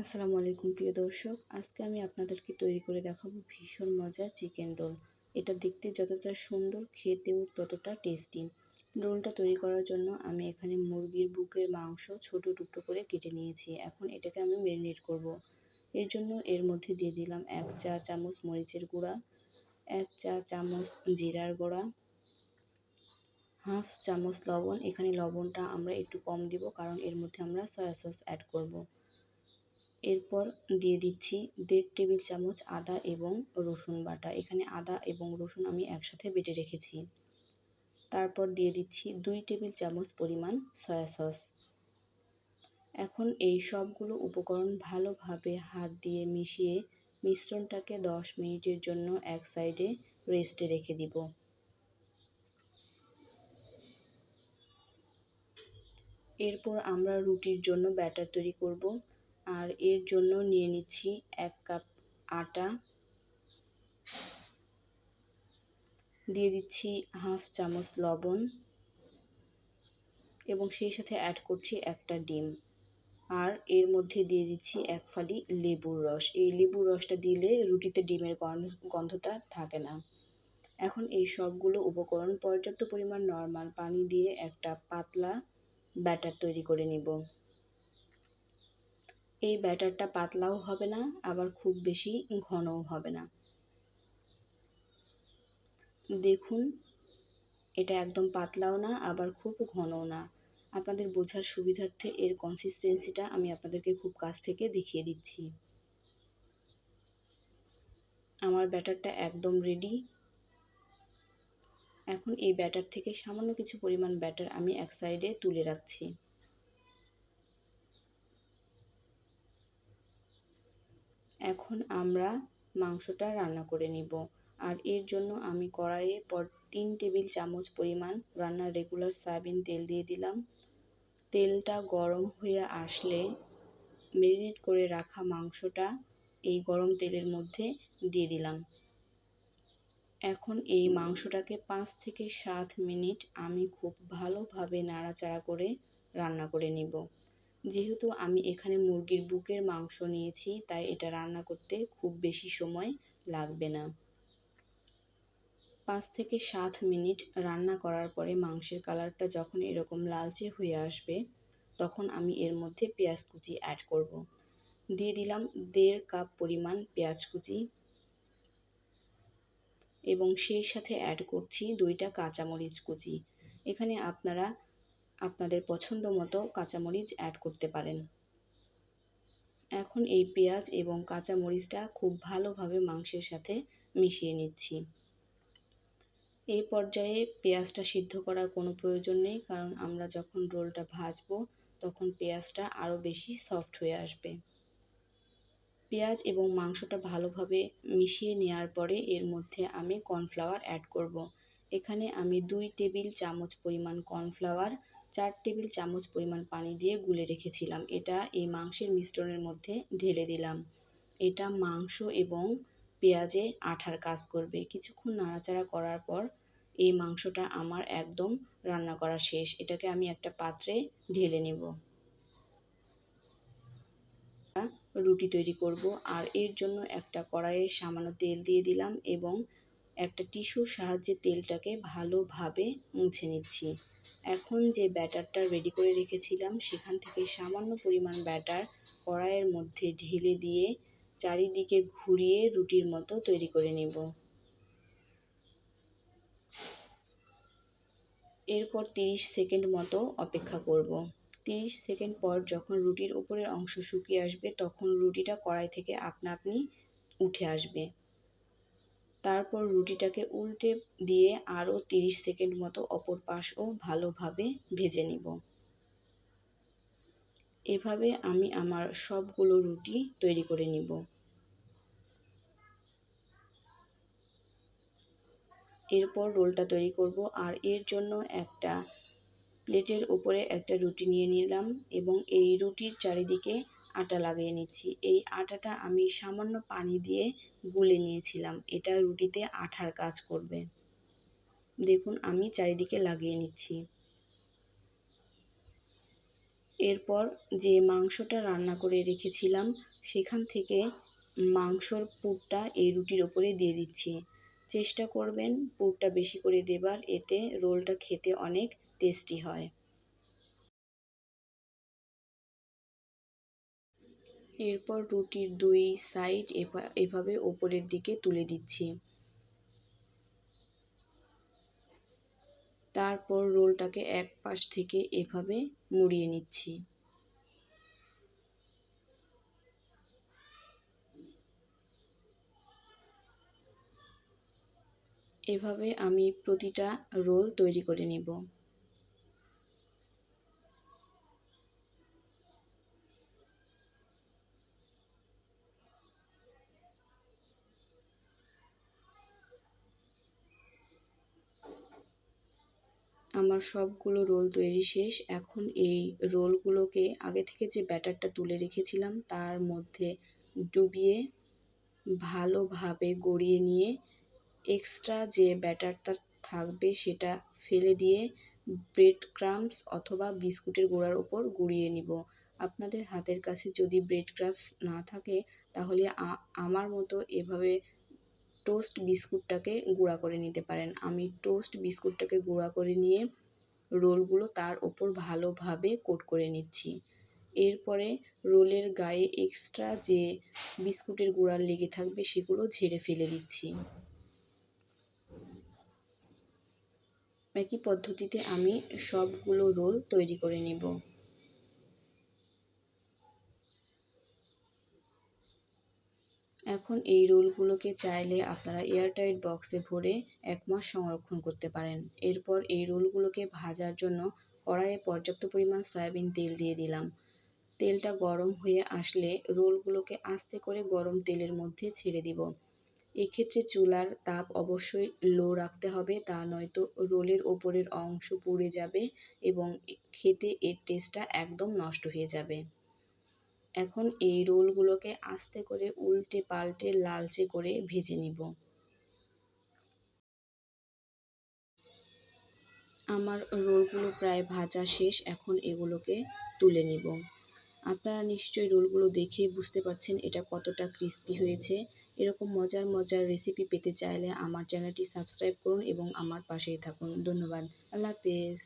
আসসালামু আলাইকুম, প্রিয় দর্শক। আজকে আমি আপনাদেরকে তৈরি করে দেখাবো ভীষণ মজা চিকেন রোল। এটা দেখতে যতটা সুন্দর, খেতেও ততটা টেস্টি। রোলটা তৈরি করার জন্য আমি এখানে মুরগির বুকের মাংস ছোট টুকরো করে কেটে নিয়েছি। এখন এটাকে আমি ম্যারিনেট করব। এর জন্য এর মধ্যে দিয়ে দিলাম এক চা চামচ মরিচের গুঁড়া, এক চা চামচ জিরার গুঁড়া, হাফ চামচ লবণ। এখানে লবণটা আমরা একটু কম দিব, কারণ এর মধ্যে আমরা সয়া সস অ্যাড করব। এরপর দিয়ে দিচ্ছি দেড় টেবিল চামচ আদা এবং রসুন বাটা। এখানে আদা এবং রসুন আমি একসাথে বেটে রেখেছি। তারপর দিয়ে দিচ্ছি দুই টেবিল চামচ পরিমাণ সয়া সস। এখন এই সবগুলো উপকরণ ভালোভাবে হাত দিয়ে মিশিয়ে মিশ্রণটাকে দশ মিনিটের জন্য এক সাইডে রেস্টে রেখে দিব। এরপর আমরা রুটির জন্য ব্যাটার তৈরি করব। আর এর জন্য নিয়ে নিচ্ছি এক কাপ আটা। দিয়ে দিচ্ছি হাফ চামচ লবণ এবং সেই সাথে অ্যাড করছি একটা ডিম। আর এর মধ্যে দিয়ে দিচ্ছি এক ফালি লেবুর রস। এই লেবুর রসটা দিলে রুটিতে ডিমের গন্ধটা থাকে না। এখন এই সবগুলো উপকরণ পর্যাপ্ত পরিমাণ নর্মাল পানি দিয়ে একটা পাতলা ব্যাটার তৈরি করে নিব। এই ব্যাটারটা পাতলাও হবে না, আবার খুব বেশি ঘনও হবে না। দেখুন, এটা একদম পাতলাও না, আবার খুব ঘনও না। আপনাদের বোঝার সুবিধার্থে এর কনসিস্টেন্সিটা আমি আপনাদেরকে খুব কাছ থেকে দেখিয়ে দিচ্ছি। আমার ব্যাটারটা একদম রেডি এখন এই ব্যাটার থেকে সামান্য কিছু পরিমাণ ব্যাটার আমি এক সাইডে তুলে রাখছি। এখন আমরা মাংসটা রান্না করে নিব। আর এর জন্য আমি কড়াইয়ে পর তিন টেবিল চামচ পরিমাণ রান্নার রেগুলার সয়াবিন তেল দিয়ে দিলাম। তেলটা গরম হয়ে আসলে মেরিনেট করে রাখা মাংসটা এই গরম তেলের মধ্যে দিয়ে দিলাম। এখন এই মাংসটাকে পাঁচ থেকে সাত মিনিট আমি খুব ভালোভাবে নাড়াচাড়া করে রান্না করে নিব। যেহেতু আমি এখানে মুরগির বুকের মাংস নিয়েছি, তাই এটা রান্না করতে খুব বেশি সময় লাগবে না পাঁচ থেকে সাত মিনিট রান্না করার পরে মাংসের কালারটা যখন এরকম লালচে হয়ে আসবে, তখন আমি এর মধ্যে পেঁয়াজ কুচি অ্যাড করব। দিয়ে দিলাম দেড় কাপ পরিমাণ পেঁয়াজ কুচি এবং সেই সাথে অ্যাড করছি দুইটা কাঁচামরিচ কুচি এখানে আপনারা আপনাদের পছন্দ মতো কাঁচামরিচ অ্যাড করতে পারেন। এখন এই পেঁয়াজ এবং কাঁচামরিচটা খুব ভালোভাবে মাংসের সাথে মিশিয়ে নিচ্ছি। এই পর্যায়ে পেঁয়াজটা সিদ্ধ করার কোনো প্রয়োজন নেই, কারণ আমরা যখন রোলটা ভাজবো তখন পেঁয়াজটা আরও বেশি সফট হয়ে আসবে। পেঁয়াজ এবং মাংসটা ভালোভাবে মিশিয়ে নেওয়ার পরে এর মধ্যে আমি কর্নফ্লাওয়ার অ্যাড করব। এখানে আমি দুই টেবিল চামচ পরিমাণ কর্নফ্লাওয়ার চার টেবিল চামচ পরিমাণ পানি দিয়ে গুলে রেখেছিলাম। এটা এই মাংসের মিশ্রণের মধ্যে ঢেলে দিলাম। এটা মাংস এবং পেঁয়াজে আঠার কাজ করবে। কিছুক্ষণ নাড়াচাড়া করার পর এই মাংসটা আমার একদম রান্না করা শেষ। এটাকে আমি একটা পাত্রে ঢেলে নেব। রুটি তৈরি করব। আর এর জন্য একটা কড়াইয়ে সামান্য তেল দিয়ে দিলাম এবং একটা টিস্যুর সাহায্যে তেলটাকে ভালোভাবে মুছে নিচ্ছি। এখন যে ব্যাটারটা রেডি করে রেখেছিলাম, সেখান থেকে সামান্য পরিমাণ ব্যাটার কড়াইয়ের মধ্যে ঢেলে দিয়ে চারিদিকে ঘুরিয়ে রুটির মতো তৈরি করে নেব। এরপর তিরিশ সেকেন্ড মতো অপেক্ষা করব। তিরিশ সেকেন্ড পর যখন রুটির উপরের অংশ শুকিয়ে আসবে, তখন রুটিটা কড়াই থেকে আপনা আপনি উঠে আসবে। তারপর রুটিটাকে উল্টে দিয়ে আরও তিরিশ সেকেন্ড মতো অপর পাশও ভালোভাবে ভেজে নিব। এভাবে আমি আমার সবগুলো রুটি তৈরি করে নিব। এরপর রোলটা তৈরি করব আর এর জন্য একটা প্লেটের উপরে একটা রুটি নিয়ে নিলাম এবং এই রুটির চারিদিকে আটা লাগিয়ে নিচ্ছি। এই আটাটা আমি সামান্য পানি দিয়ে গুলে নিয়েছিলাম। এটা রুটিতে আঠার কাজ করবে। দেখুন, আমি চারিদিকে লাগিয়ে নিচ্ছি। এরপর যে মাংসটা রান্না করে রেখেছিলাম, সেখান থেকে মাংসর পুরটা এই রুটির ওপরে দিয়ে দিচ্ছি। চেষ্টা করবেন পুরটা বেশি করে দেবার, এতে রোলটা খেতে অনেক টেস্টি হয়। এরপর রুটির দুই সাইড এভাবে ওপরের দিকে তুলে দিচ্ছি। তারপর রোলটাকে এক পাশ থেকে এভাবে মুড়িয়ে নিচ্ছি। এভাবে আমি প্রতিটা রোল তৈরি করে নেব। আমার সবগুলো রোল তৈরি শেষ। এখন এই রোলগুলোকে আগে থেকে যে ব্যাটারটা তুলে রেখেছিলাম, তার মধ্যে ডুবিয়ে ভালোভাবে গড়িয়ে নিয়ে এক্সট্রা যে ব্যাটারটা থাকবে সেটা ফেলে দিয়ে ব্রেড ক্রাম্পস অথবা বিস্কুটের গোড়ার ওপর গুঁড়িয়ে নিব। আপনাদের হাতের কাছে যদি ব্রেড ক্রাম্পস না থাকে, তাহলে আমার মতো এভাবে টোস্ট বিস্কুটটাকে গুঁড়া করে নিতে পারেন। আমি টোস্ট বিস্কুটটাকে গুঁড়া করে নিয়ে রোলগুলো তার ওপর ভালোভাবে কোট করে নিচ্ছি। এরপরে রোলের গায়ে এক্সট্রা যে বিস্কুটের গুঁড়া লেগে থাকবে সেগুলো ঝেড়ে ফেলে দিচ্ছি। একই পদ্ধতিতে আমি সবগুলো রোল তৈরি করে নেব। এখন এই রোলগুলোকে চাইলে আপনারা এয়ারটাইট বক্সে ভরে এক মাস সংরক্ষণ করতে পারেন। এরপর এই রোলগুলোকে ভাজার জন্য কড়াইয়ে পর্যাপ্ত পরিমাণ সয়াবিন তেল দিয়ে দিলাম। তেলটা গরম হয়ে আসলে রোলগুলোকে আস্তে করে গরম তেলের মধ্যে ছেড়ে দিব। এক্ষেত্রে চুলার তাপ অবশ্যই লো রাখতে হবে, তা নয়তো রোলের ওপরের অংশ পুড়ে যাবে এবং খেতে এর টেস্টটা একদম নষ্ট হয়ে যাবে। এখন এই রোলগুলোকে আস্তে করে উল্টে পাল্টে লালচে করে ভেজে নিব। আমার রোলগুলো প্রায় ভাজা শেষ, এখন এগুলোকে তুলে নিব। আপনারা নিশ্চয়ই রোলগুলো দেখে বুঝতে পারছেন এটা কতটা ক্রিস্পি হয়েছে। এরকম মজার মজার রেসিপি পেতে চাইলে আমার চ্যানেলটি সাবস্ক্রাইব করুন এবং আমার পাশেই থাকুন। ধন্যবাদ। আল্লাহ হাফেজ।